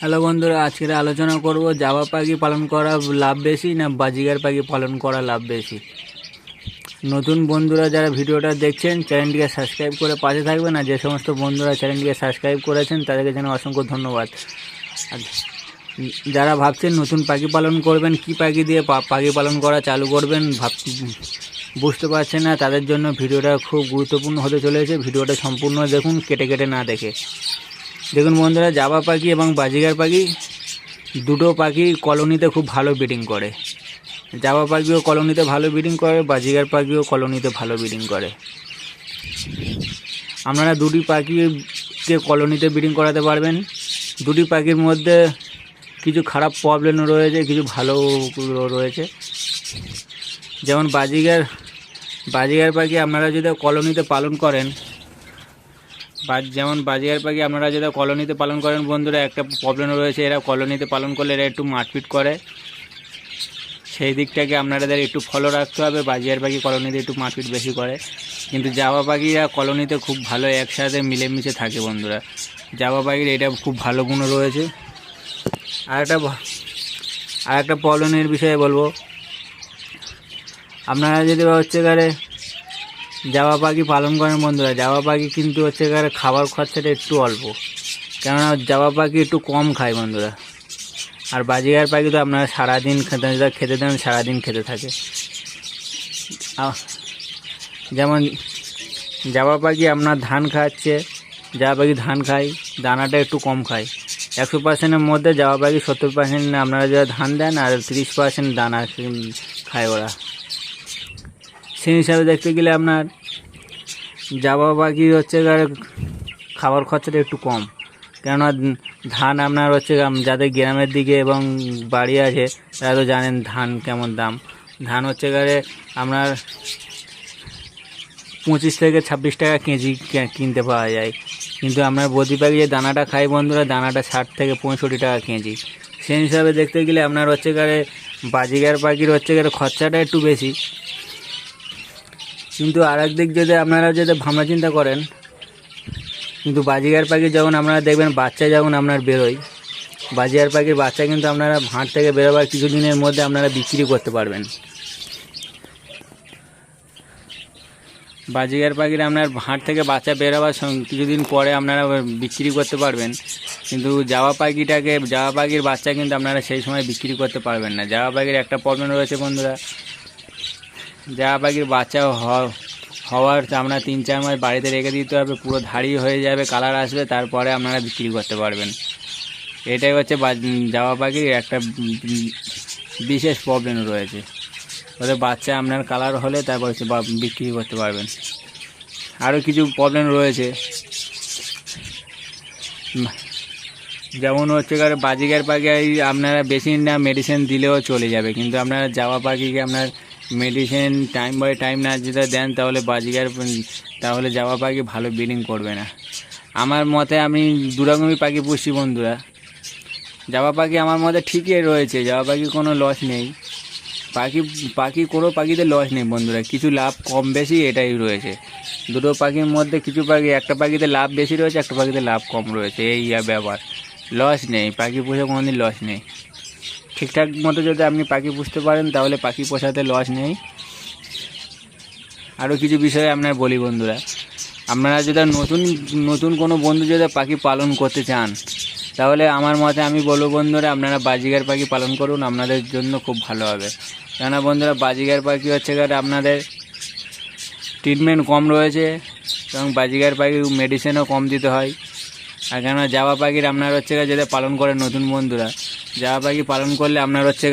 Hello বন্ধুরা, আজকের আলোচনা করব জাবা পাখি পালন করা লাভ বেশি না বাজিগার পাখি পালন করা লাভ বেশি। নতুন বন্ধুরা যারা ভিডিওটা দেখছেন, চ্যানেলটিকে সাবস্ক্রাইব করে পাশে থাকবেন আর যে সমস্ত বন্ধুরা চ্যানেলটিকে সাবস্ক্রাইব করেছেন, তাদেরকে যেন অসংখ্য ধন্যবাদ। যারা ভাবছেন নতুন পাখি পালন করবেন, কি পাখি দিয়ে পাখি পালন করা চালু করবেন, ভাব বুঝতে পারছেন না, তাদের জন্য ভিডিওটা খুব গুরুত্বপূর্ণ হতে চলেছে। ভিডিওটা সম্পূর্ণ দেখুন, কেটে কেটে না দেখে। দেখুন বন্ধুরা, জাবা পাখি এবং বাজিগার পাখি, দুটো পাখি কলোনিতে খুব ভালো ব্রিডিং করে। জাবা পাখিও কলোনিতে ভালো ব্রিডিং করে, বাজিগার পাখিও কলোনিতে ভালো ব্রিডিং করে। আপনারা দুটি পাখিকে কলোনিতে ব্রিডিং করাতে পারবেন। দুটি পাখির মধ্যে কিছু খারাপ প্রবলেম রয়েছে, কিছু ভালো রয়েছে। যেমন বাজিগার বাজিগার পাখি আপনারা যদি কলোনিতে পালন করেন যেমন বাজিয়ার পাখি, আপনারা যেটা কলোনিতে পালন করেন বন্ধুরা, একটা প্রবলেম রয়েছে, এরা কলোনিতে পালন করলে এরা একটু মারপিট করে। সেই দিকটাকে আপনাদের একটু ফলো রাখতে হবে বাজিয়ার পাখি কলোনিতে একটু মারপিট বেশি করে। কিন্তু জাবা পাখিরা কলোনিতে খুব ভালো একসাথে মিলেমিশে থাকে বন্ধুরা। জাবা পাখির এটা খুব ভালো গুণ রয়েছে। আর একটা আর একটা প্রবলেমের বিষয়ে বলব। আপনারা যদি হচ্ছে গারে জাবা পাখি পালন করেন বন্ধুরা। জাবা পাখি কিন্তু হচ্ছে খাবার খরচাটা একটু অল্প। কেননা জাবা পাখি একটু কম খায় বন্ধুরা। আর বাজিগার পাখি তো আপনারা সারাদিন খেতে খেতে দেন, সারাদিন খেতে থাকে। যেমন জাবা পাখি আপনার ধান খাচ্ছে জাবা পাখি ধান খায়, দানাটা একটু কম খায়। একশো পার্সেন্টের মধ্যে জাবা পাখি সত্তর পার্সেন্ট আপনারা যারা ধান দেন, আর তিরিশ পার্সেন্ট দানা খায় ওরা। সেই হিসাবে দেখতে গেলে আপনার জাবা পাখি হচ্ছে খাবার খরচাটা একটু কম। কেননা ধান আপনার হচ্ছে যাদের গ্রামের দিকে এবং বাড়ি আছে, তারা তো জানেন ধান কেমন দাম। ধান হচ্ছে গিয়ে আপনার পঁচিশ থেকে ছাব্বিশ টাকা কেজি কিনতে পাওয়া যায়। কিন্তু আপনার বদি পাখি যে দানাটা খাই বন্ধুরা, দানাটা ষাট থেকে পঁয়ষট্টি টাকা কেজি। সেই হিসাবে দেখতে গেলে আপনার হচ্ছে গিয়ে বাজিগার পাখির হচ্ছে গিয়ে খরচাটা একটু বেশি। কিন্তু আর দিক যদি আপনারা যদি ভাবনা চিন্তা করেন, কিন্তু বাজিগার পাখি যখন আপনারা দেখবেন, বাচ্চা যখন আপনার বেরোয়, বাজিগার পাখির বাচ্চা কিন্তু আপনারা ভাঁড় থেকে বেরোবার কিছুদিনের মধ্যে আপনারা বিক্রি করতে পারবেন। বাজিগার পাখির আপনার ভাঁড় থেকে বাচ্চা বেরোবার কিছুদিন পরে আপনারা বিক্রি করতে পারবেন, কিন্তু জাওয়া পাখিটাকে জাওয়া পাখির বাচ্চা কিন্তু আপনারা সেই সময় বিক্রি করতে পারবেন না। জাওয়া পাখির একটা প্রবলেম রয়েছে বন্ধুরা। জামা পাখির বাচ্চা হওয়ার আপনার তিন চার মাস বাড়িতে রেখে দিতে হবে, পুরো ধাড়ি হয়ে যাবে, কালার আসবে, তারপরে আপনারা বিক্রি করতে পারবেন। এটাই হচ্ছে জামা পাখির একটা বিশেষ প্রবলেম রয়েছে। ওদের বাচ্চা আপনার কালার হলে তারপর হচ্ছে বিক্রি করতে পারবেন। আরও কিছু প্রবলেম রয়েছে। যেমন হচ্ছে কার বাজিকার পাখি আপনারা বেশি না মেডিসিন দিলেও চলে যাবে, কিন্তু আপনারা জামা পাখিকে আপনার মেডিসিন টাইম বাই টাইম না যদি দেন তাহলে বাজিকার উম, তাহলে জামা পাখি ভালো ব্রিডিং করবে না। আমার মতে আমি দুরকমই পাখি পুষছি বন্ধুরা। জামা পাখি আমার মতে ঠিকই রয়েছে জামা পাখি কোনো লস নেই। পাখি পাখি কোনো পাখিতে লস নেই বন্ধুরা কিছু লাভ কম বেশি এটাই রয়েছে। দুটো পাখির মধ্যে কিছু পাখি একটা পাখিতে লাভ বেশি রয়েছে একটা পাখিতে লাভ কম রয়েছে এই ব্যাপার। লস নেই পাখি পুষে কোনোদিন লস নেই। ঠিকঠাক মতো যদি আপনি পাখি পুষতে পারেন, তাহলে পাখি পোষাতে লস নেই। আরও কিছু বিষয়ে আপনার বলি বন্ধুরা। আপনারা যদি নতুন নতুন কোনো বন্ধু যদি পাখি পালন করতে চান, তাহলে আমার মতে আমি বলব বন্ধুরা, আপনারা বাজিগার পাখি পালন করুন, আপনাদের জন্য খুব ভালো হবে। কেননা বন্ধুরা, বাজিগার পাখি হচ্ছে গিয়ে আপনাদের ট্রিটমেন্ট কম রয়েছে এবং বাজিগার পাখি মেডিসিনও কম দিতে হয়। আর কেননা জাবা পাখির আপনার হচ্ছে যদি পালন করেন নতুন বন্ধুরা জাবা পাখি পালন করলে আপনার হচ্ছে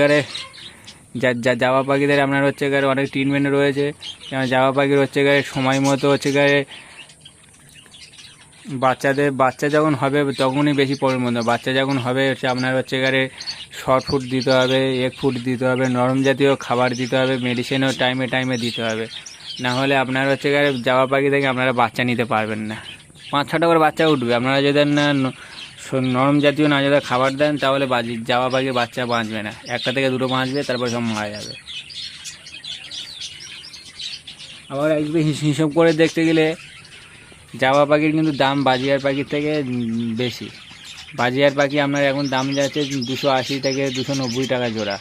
যা জাবা পাখিদের আপনার হচ্ছে গিয়ে অনেক ট্রিটমেন্ট রয়েছে। যেমন জাবা পাখির হচ্ছে গিয়ে সময় মতো হচ্ছে গিয়ে বাচ্চাদের, বাচ্চা যখন হবে তখনই বেশি হতো বাচ্চা যখন হবে হচ্ছে আপনার হচ্ছে গিয়ে শর্ট ফুড দিতে হবে এক ফুড দিতে হবে, নরম জাতীয় খাবার দিতে হবে মেডিসিনও টাইমে টাইমে দিতে হবে। না হলে আপনার হচ্ছে গিয়ে জাবা পাখি থেকে আপনারা বাচ্চা নিতে পারবেন না। পাঁচ ছটা করে বাচ্চা উঠবে। আপনারা যদি না নরম জাতীয় না যদি খাবার দেন, তাহলে বাজি জাবা পাখির বাচ্চা বাঁচবে না। একটা থেকে দুটো বাঁচবে, তারপর সব মারা যাবে। আবার একদিকে হিস- হিসাব করে দেখতে গেলে জাবা পাখির কিন্তু দাম বাজিয়ার পাখির থেকে বেশি। বাজিয়ার পাখি আপনার এখন দাম যাচ্ছে দুশো আশি থেকে দুশো নব্বই টাকা জোড়া।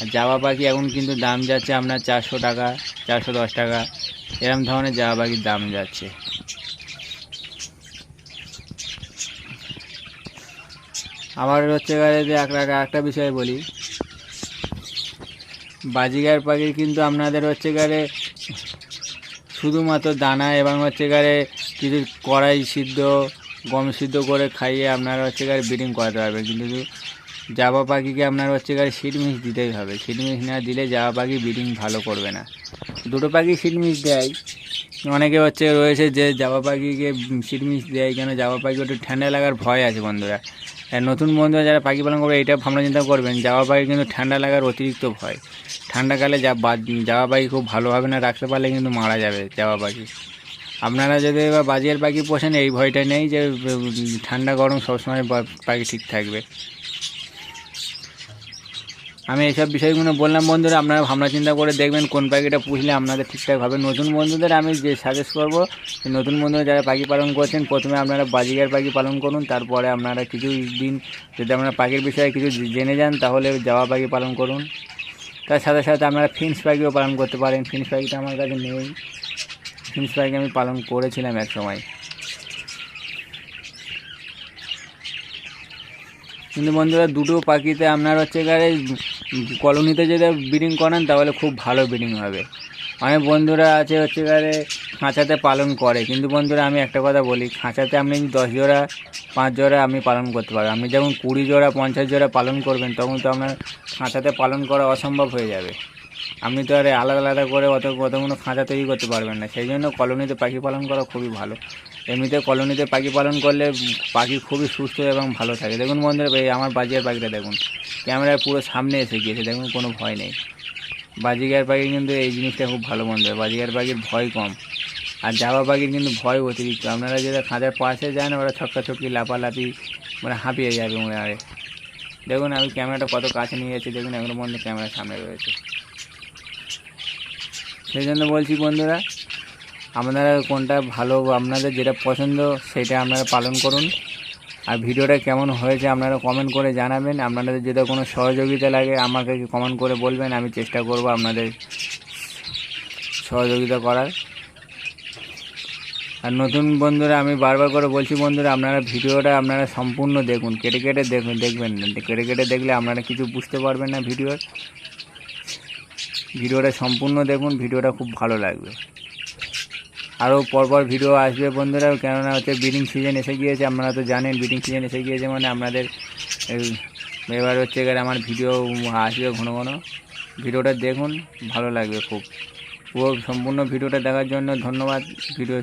আর জাবা পাখি এখন কিন্তু দাম যাচ্ছে আপনার চারশো টাকা, চারশো দশ টাকা। এরকম ধরনের জাবা পাখির দাম যাচ্ছে। আবার হচ্ছে যে একটা একটা বিষয় বলি। বাজিগার পাখির কিন্তু আপনাদের হচ্ছে গেলে শুধুমাত্র দানা এবং হচ্ছে গেলে কিছু কড়াই সিদ্ধ, গম সিদ্ধ করে খাইয়ে আপনারা হচ্ছে গেলে ব্রিডিং করাতে পারবেন। কিন্তু জাবা পাখিকে আপনার হচ্ছে গেলে সিড মিক্স দিতেই হবে। সিড মিক্স না দিলে জাবা পাখি ব্রিডিং ভালো করবে না। দুটো পাখি সিড মিক্স দেয়। অনেকে হচ্ছে রয়েছে যে জাবা পাখিকে সিড মিক্স দেয় কেন? জাবা পাখি একটু ঠান্ডা লাগার ভয় আছে বন্ধুরা। নতুন বন্ধুরা যারা পাখি পালন করবে এটা ভাবনা চিন্তা করবেন। যাওয়া পাখি কিন্তু ঠান্ডা লাগার অতিরিক্ত ভয়। ঠান্ডাকালে যা যাওয়া পাখি খুব ভালোভাবে না রাখতে পারলে কিন্তু মারা যাবে যাওয়া পাখি। আপনারা যদি এবার বাজিয়ার পাখি পোষেন, এই ভয়টা নেই যে ঠান্ডা গরম সবসময় পাখি ঠিক থাকবে। আমি এইসব বিষয়গুলো বললাম, বন্ধুরা, আপনারা ভাবনা চিন্তা করে দেখবেন কোন পাখিটা পুষলে আপনাদের ঠিকঠাক হবে নতুন বন্ধুদের আমি যে সাজেস্ট করব নতুন বন্ধুরা যারা পাখি পালন করছেন, প্রথমে আপনারা বাজিকার পাখি পালন করুন, তারপরে আপনারা কিছু দিন যদি আপনারা পাখির বিষয়ে কিছু জেনে যান, তাহলে জাবা পাখি পালন করুন। তার সাথে সাথে আপনারা ফিন্স পাখিও পালন করতে পারেন। ফিন্স পাখিটা আমার কাছে নেই। ফিন্স পাখি আমি পালন করেছিলাম এক সময় কিন্তু বন্ধুরা, দুটো পাখিতে আপনার হচ্ছে গাড়ি কলোনিতে যদি ব্রিডিং করান, তাহলে খুব ভালো ব্রিডিং হবে। অনেক বন্ধুরা আছে হচ্ছে গাড়ি খাঁচাতে পালন করে। কিন্তু বন্ধুরা, আমি একটা কথা বলি, খাঁচাতে আপনি দশ জোড়া, পাঁচ জোড়া আপনি পালন করতে পারবেন। আপনি যখন কুড়ি জোড়া, পঞ্চাশ জোড়া পালন করবেন, তখন তো আপনার খাঁচাতে পালন করা অসম্ভব হয়ে যাবে। আপনি তো আর আলাদা আলাদা করে অত কতগুলো খাঁচা তৈরি করতে পারবেন না। সেই জন্য কলোনিতে পাখি পালন করা খুবই ভালো। এমনিতে কলোনিতে পাখি পালন করলে পাখি খুবই সুস্থ এবং ভালো থাকে। দেখুন বন্ধুরা, এই আমার বাজিয়ার পাখিটা দেখুন। ক্যামেরায় পুরো সামনে এসে গিয়েছে, দেখুন কোনো ভয় নেই। বাজিগার পাখি কিন্তু এই জিনিসটা খুব ভালো বন্ধু বাজিগার পাখির ভয় কম। আর জাবা পাখির কিন্তু ভয় অতিরিক্ত। আপনারা যেটা খাঁচার পাশে যান, ওরা ছক্কা ছক্কি লাপালাপি মানে হাঁপিয়ে যাবে হয়। দেখুন, আমি ক্যামেরাটা কত কাছে নিয়ে যাচ্ছি দেখুন, এখনও পর্যন্ত ক্যামেরার সামনে রয়েছে। সেই জন্য বলছি বন্ধুরা আপনারা কোনটা ভালো আপনাদের যেটা পছন্দ সেটা আপনারা পালন করুন। আর ভিডিওটা কেমন হয়েছে আপনারা কমেন্ট করে জানাবেন। আপনাদের যদি কোনো সহযোগিতা লাগে আমাকে কমেন্ট করে বলবেন, আমি চেষ্টা করব আপনাদের সহযোগিতা করার। আর নতুন বন্ধুরা, আমি বারবার করে বলছি বন্ধুরা, আপনারা ভিডিওটা আপনারা সম্পূর্ণ দেখুন, কেটে কেটে দেখুন দেখবেন কেটে কেটে দেখলে আপনারা কিছু বুঝতে পারবেন না ভিডিওর। ভিডিওটা সম্পূর্ণ দেখুন, ভিডিওটা খুব ভালো লাগবে। আরও পরপর ভিডিও আসবে বন্ধুরা, কেননা হচ্ছে ব্রিডিং সিজন এসে গিয়েছে, আপনারা তো জানেন ব্রিডিং সিজন এসে গিয়েছে মানে আপনাদের এবার হচ্ছে এবার আমার ভিডিও আসবে ঘন ঘন। ভিডিওটা দেখুন, ভালো লাগবে খুব। পুরো সম্পূর্ণ ভিডিওটা দেখার জন্য ধন্যবাদ। ভিডিও